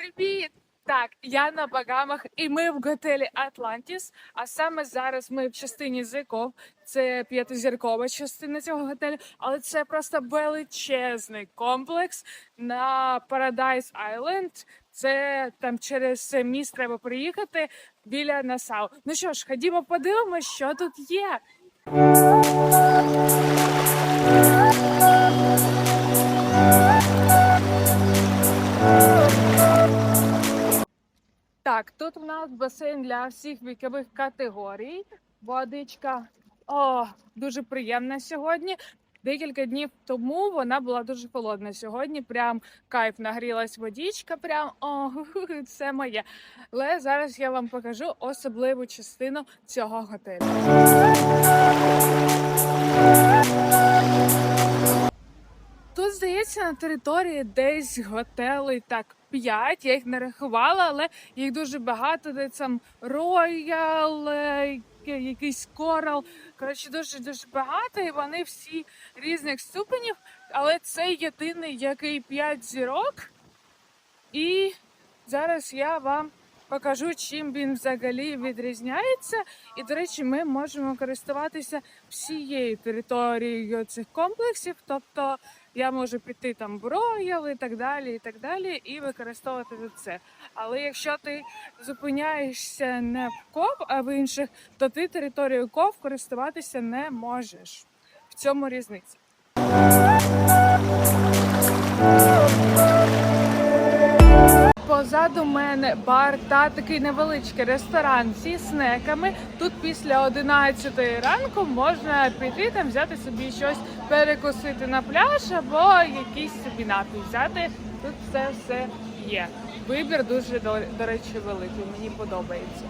Привіт! Так, я на Багамах, і ми в готелі Атлантіс. А саме зараз ми в частині Зиков. Це п'ятизіркова частина цього готелю, але це просто величезний комплекс на Paradise Island. Це там через міст треба приїхати біля Насау. Ну що ж, ходімо подивимось, що тут є. Так, тут у нас басейн для всіх вікових категорій. Водичка о, дуже приємна сьогодні. Декілька днів тому вона була дуже холодна. Сьогодні прям кайф нагрілась водичка. Прям о, це моє. Але зараз я вам покажу особливу частину цього готелю. Тут, здається, на території десь готелей так 5. Я їх не рахувала, але їх дуже багато. Де там Роял, е, якийсь корал. Коротше, дуже дуже багато, і вони всі різних ступенів. Але це єдиний, який 5 зірок. І зараз я вам покажу, чим він взагалі відрізняється. І, до речі, ми можемо користуватися всією територією цих комплексів. Тобто я можу піти там в Роял і так далі, і так далі, і використовувати це. Але якщо ти зупиняєшся не в КОВ, а в інших, то ти територією КОВ користуватися не можеш. В цьому різниця. Позаду мене бар та такий невеличкий ресторан зі снеками. Тут після 11 ранку можна піти там взяти собі щось перекусити на пляж або якийсь собі напій взяти. Тут все все є. Вибір дуже до речі великий. Мені подобається.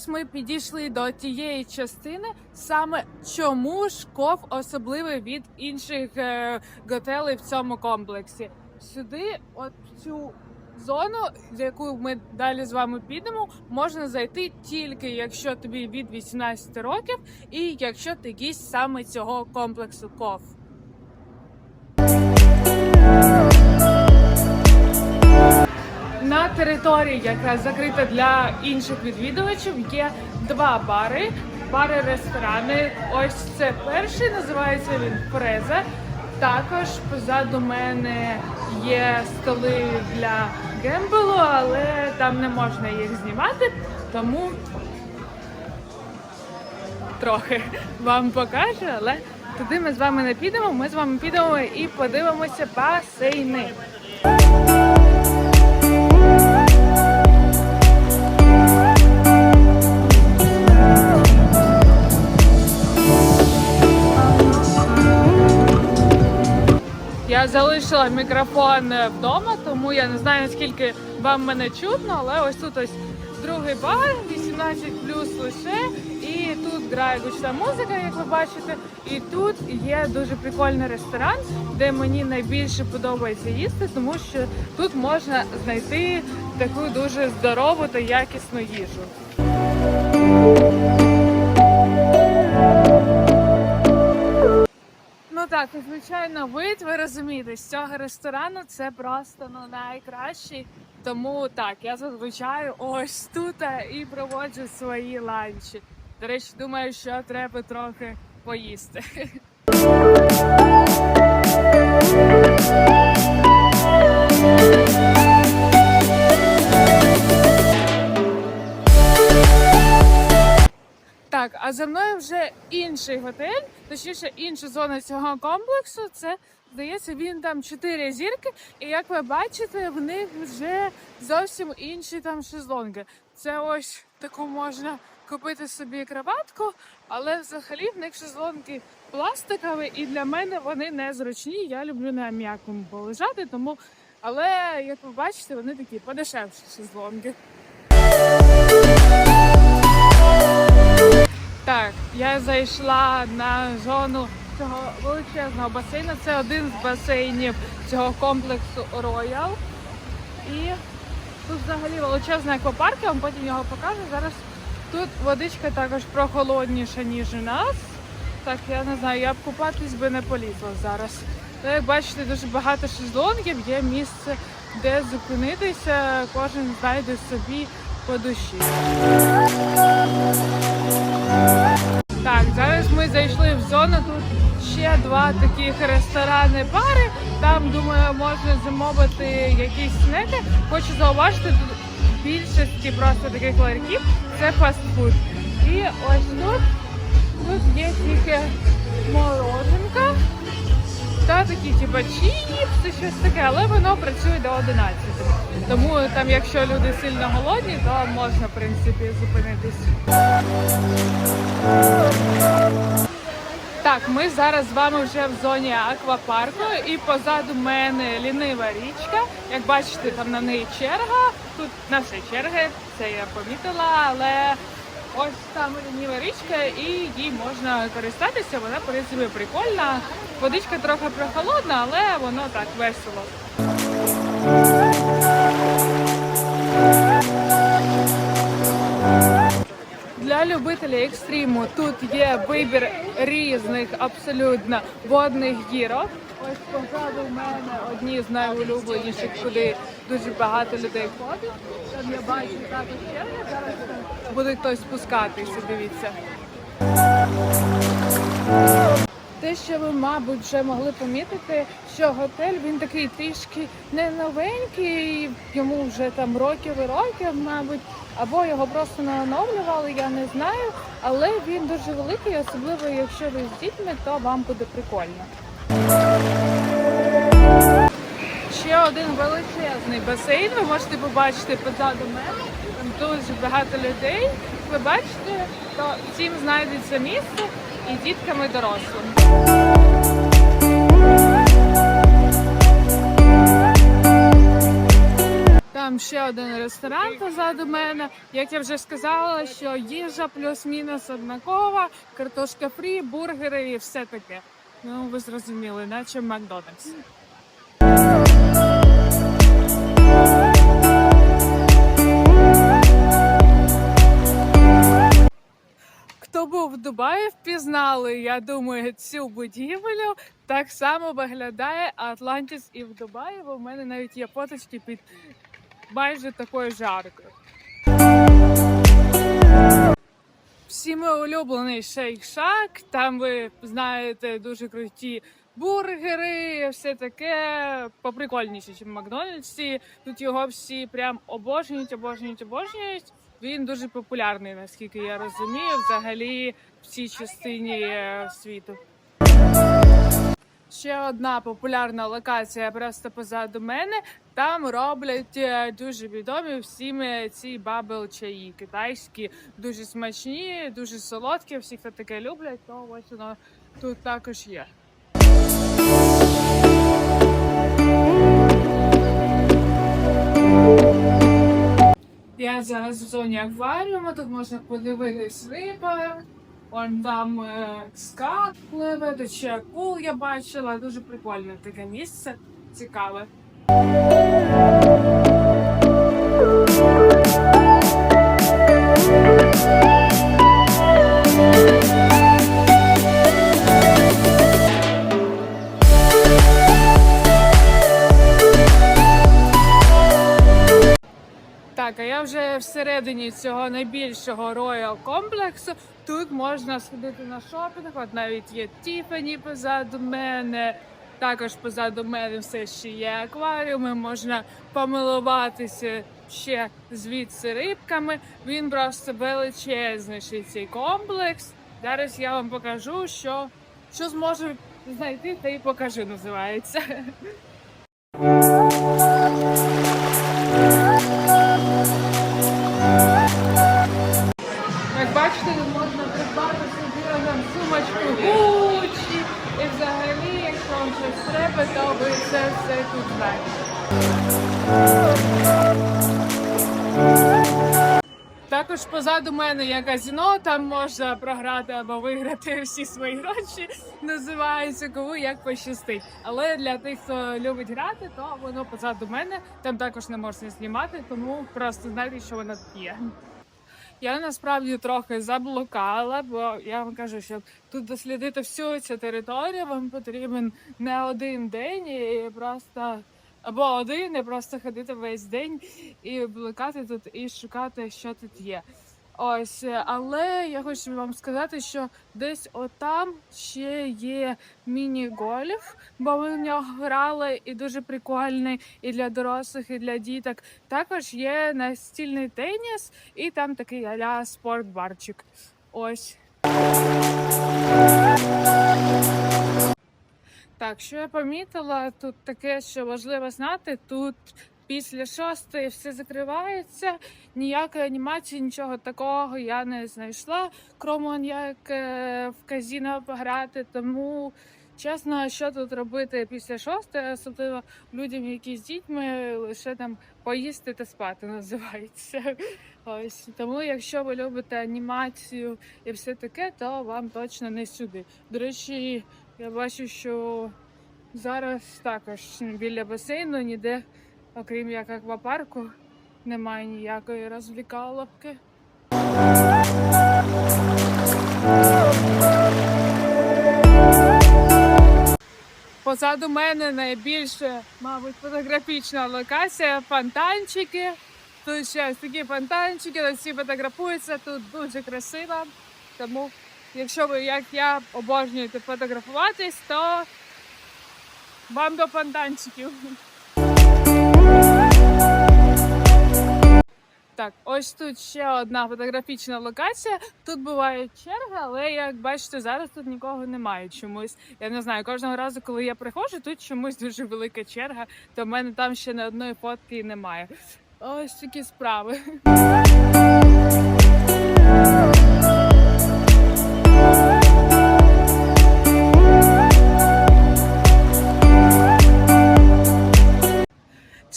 Ось ми підійшли до тієї частини, саме чому ж ков особливий від інших е, готелей в цьому комплексі. Сюди, от цю зону, за яку ми далі з вами підемо, можна зайти тільки якщо тобі від 18 років, і якщо ти гість саме цього комплексу ков. На території, яка закрита для інших відвідувачів, є два бари. Бари-ресторани. Ось це перший, називається він Фреза. Також позаду мене є столи для гембелу, але там не можна їх знімати, тому трохи вам покажу, але туди ми з вами не підемо. Ми з вами підемо і подивимося басейни. Залишила мікрофон вдома, тому я не знаю наскільки вам мене чутно, але ось тут ось другий бар, 18 плюс лише, і тут грає гучна музика, як ви бачите. І тут є дуже прикольний ресторан, де мені найбільше подобається їсти, тому що тут можна знайти таку дуже здорову та якісну їжу. Так, і, звичайно, вид, ви розумієте, з цього ресторану це просто ну, найкращий. Тому так, я зазвичай ось тут і проводжу свої ланчі. До речі, думаю, що треба трохи поїсти. Так, а за мною вже інший готель, точніше інша зона цього комплексу. Це здається, він там чотири зірки, і як ви бачите, в них вже зовсім інші там шезлонги. Це ось таку можна купити собі кроватку, але взагалі в них шезлонги пластикові, і для мене вони незручні. Я люблю на м'якому полежати, тому але як ви бачите, вони такі подешевші шезлонги. Так, я зайшла на зону цього величезного басейну. Це один з басейнів цього комплексу Royal. І тут взагалі величезний аквапарк, я вам потім його покажу. Зараз тут водичка також прохолодніша, ніж у нас. Так, я не знаю, я б купатись би не полізла зараз. Та, як бачите, дуже багато шезлонгів, є місце, де зупинитися, кожен знайде собі по душі. Так, зараз ми зайшли в зону. Тут ще два таких ресторани бари. Там, думаю, можна замовити якісь снеки. Хочу зауважити, тут більшості просто таких ларьків це фастфуд. І ось тут, тут є тільки мороженка та такі типа чіпси, щось таке, але воно працює до 11. Тому там, якщо люди сильно голодні, то можна в принципі зупинитись. Так, ми зараз з вами вже в зоні аквапарку, і позаду мене лінива річка. Як бачите, там на неї черга. Тут наша черга, це я помітила, але ось там лініва річка, і їй можна користатися. Вона в принципі прикольна. Водичка трохи прохолодна, але воно так весело. Для любителів екстриму тут є вибір різних абсолютно водних гірок. Ось позаду в мене одні з найулюбленіших, куди дуже багато людей ходить. Там я бачу також черги, зараз там буде хтось спускатися, дивіться. Те, що ви, мабуть, вже могли помітити, що готель він такий трішки не новенький, йому вже там років і років, мабуть, або його просто не оновлювали, я не знаю. Але він дуже великий, особливо якщо ви з дітьми, то вам буде прикольно. Один величезний басейн. Ви можете побачити позаду мене. Там дуже багато людей. Ви бачите, то всім знайдеться місце і діткам і дорослим. Там ще один ресторан позаду мене. Як я вже сказала, що їжа плюс-мінус однакова, картошка фрі, бургери і все таке. Ну, ви зрозуміли, наче Макдональдс. Дубаї, впізнали, я думаю, цю будівлю. Так само виглядає Атлантіс і в Дубаї, бо в мене навіть є фоточки під майже такою жаркою. Всі ми улюблений шейк-шак. Там ви знаєте дуже круті бургери, все таке поприкольніше, ніж в Макдональдсі. Тут його всі прям обожнюють, обожнюють, обожнюють. Він дуже популярний, наскільки я розумію, взагалі в цій частині е, світу. Ще одна популярна локація просто позаду мене. Там роблять е, дуже відомі всім ці бабл чаї китайські, дуже смачні, дуже солодкі. Всі, хто таке люблять, то ось воно тут також є. Я зараз в зоні акваріуму, тут можна подивитись риба. Вон там е, скат пливе, тут ще акул я бачила. Дуже прикольне таке місце, цікаве. Так, а я вже всередині цього найбільшого роял комплексу. Тут можна сходити на шопінг. От навіть є Тіфані позаду мене. Також позаду мене все ще є акваріуми. Можна помилуватися ще звідси рибками. Він просто величезний цей комплекс. Зараз я вам покажу, що, що зможу знайти, та і покажу, називається. Бачите, можна придбати собі там сумочку Gucci. І взагалі, якщо вам щось треба, то ви це все тут знаєте. Також позаду мене є казино, там можна програти або виграти всі свої гроші. Називається кому як пощастить. Але для тих, хто любить грати, то воно позаду мене. Там також не можна знімати, тому просто знайте, що воно тут є. Я насправді трохи заблукала, бо я вам кажу, щоб тут дослідити всю цю територію, вам потрібен не один день і просто або один, і просто ходити весь день і блукати тут і шукати, що тут є. Ось, е, але я хочу вам сказати, що десь отам ще є міні-гольф, бо ми в нього грали і дуже прикольний і для дорослих, і для діток. Також є настільний теніс, і там такий аля спортбарчик. Ось. Так, що я помітила, тут таке, що важливо знати, тут після шостої все закривається, ніякої анімації, нічого такого я не знайшла, крім як е, в казіно пограти. Тому чесно, що тут робити після шостої, особливо людям, які з дітьми, лише там поїсти та спати називається. Ось тому, якщо ви любите анімацію і все таке, то вам точно не сюди. До речі, я бачу, що зараз також біля басейну ніде, окрім як аквапарку, немає ніякої розвлікаловки. Позаду мене найбільше, мабуть, фотографічна локація фонтанчики. Тут ще ось такі фонтанчики, всі фотографуються, тут дуже красиво. Тому, якщо ви, як я, обожнюєте фотографуватись, то вам до фонтанчиків. Так, ось тут ще одна фотографічна локація. Тут буває черга, але як бачите, зараз тут нікого немає чомусь. Я не знаю, кожного разу, коли я приходжу, тут чомусь дуже велика черга, то в мене там ще не одної фотки немає. Ось такі справи.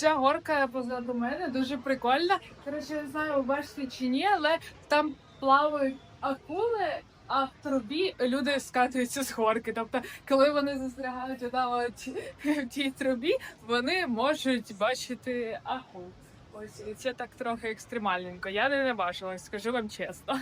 Ця горка позаду мене дуже прикольна. Коротше, не знаю, бачите чи ні, але там плавають акули, а в трубі люди скатуються з горки. Тобто, коли вони застрягають от в тій трубі, вони можуть бачити акул. Ось це так трохи екстремальненько. Я не наважилась, скажу вам чесно.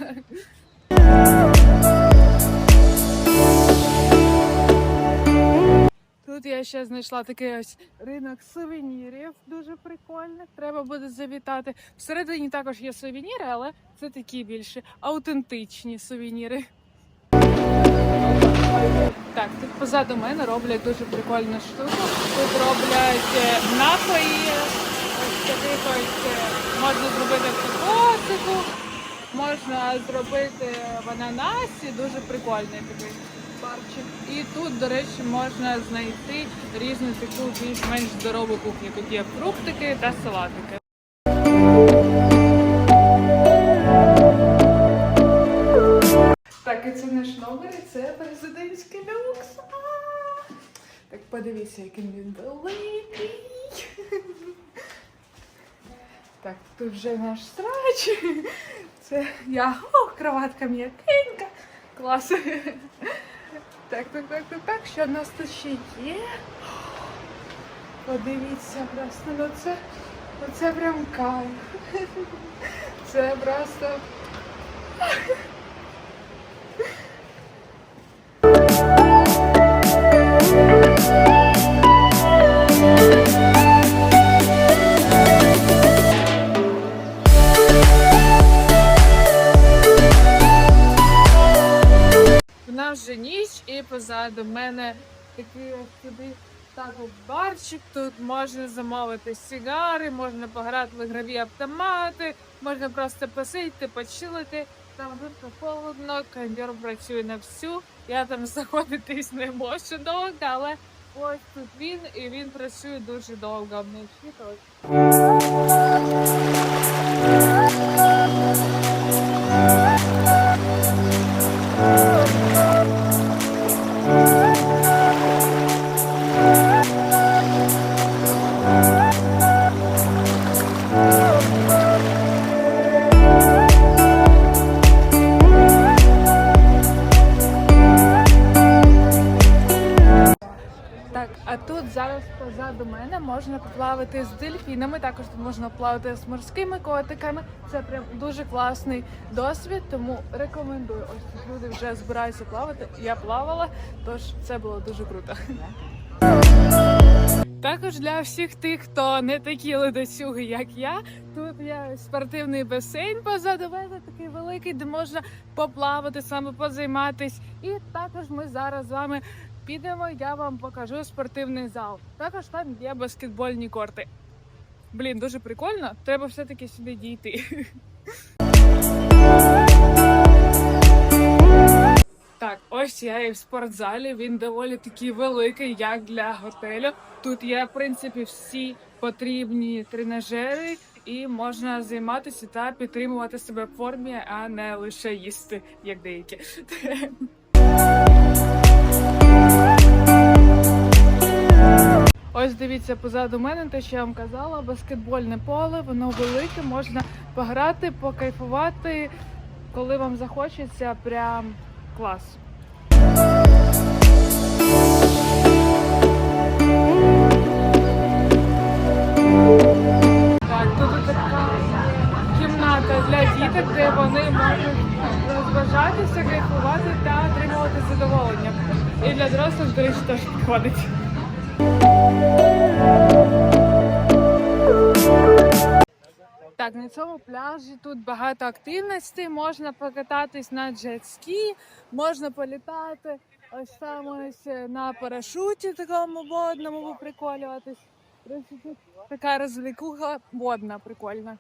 Тут я ще знайшла такий ось ринок сувенірів, дуже прикольний. Треба буде завітати. Всередині також є сувеніри, але це такі більше аутентичні сувеніри. Так, тут позаду мене роблять дуже прикольну штуку. Тут роблять е, напої, ось таких ось е, можна зробити кокосику, можна зробити в ананасі, дуже прикольний такий барчик. І тут, до речі, можна знайти різну таку більш-менш здорову кухню. Тут є фруктики та салатики. Так, і це наш номер, і це президентський люкс. Так подивіться, який він великий. Так, тут вже наш срач. Це я. О, кроватка м'якенька. Клас. Так, так, так, так, так. Що в нас тут ще є? Подивіться просто, ну це, ну це прям кайф. Це просто. Позаду мене такий ось сюди так от барчик. Тут можна замовити сігари, можна пограти в ігрові автомати, можна просто посидіти, почилити. Там дуже холодно, кондьор працює на всю. Я там заходитись не можу довго, але ось тут він і він працює дуже довго вночі. Позаду мене можна поплавати з дельфінами. Також тут можна плавати з морськими котиками. Це прям дуже класний досвід, тому рекомендую. Ось тут люди вже збираються плавати. Я плавала, тож це було дуже круто. Також для всіх тих, хто не такі ледацюги, як я, тут є спортивний басейн позаду мене, такий великий, де можна поплавати, саме позайматись. І також ми зараз з вами підемо. Я вам покажу спортивний зал. Також там є баскетбольні корти. Блін, дуже прикольно. Треба все-таки сюди дійти. Так, ось я і в спортзалі. Він доволі такий великий, як для готелю. Тут є, в принципі, всі потрібні тренажери, і можна займатися та підтримувати себе в формі, а не лише їсти, як деякі. Ось дивіться позаду мене, те, що я вам казала, баскетбольне поле, воно велике, можна пограти, покайфувати, коли вам захочеться, прям клас. Так, тут така кімната для діток, де вони можуть розважатися, кайфувати та отримувати задоволення. І для дорослих, до речі, теж підходить. Так, на цьому пляжі тут багато активностей. Можна покататись на джет-скі, можна політати ось там ось на парашуті такому водному поприколюватись. Така розвлікуха водна, прикольна.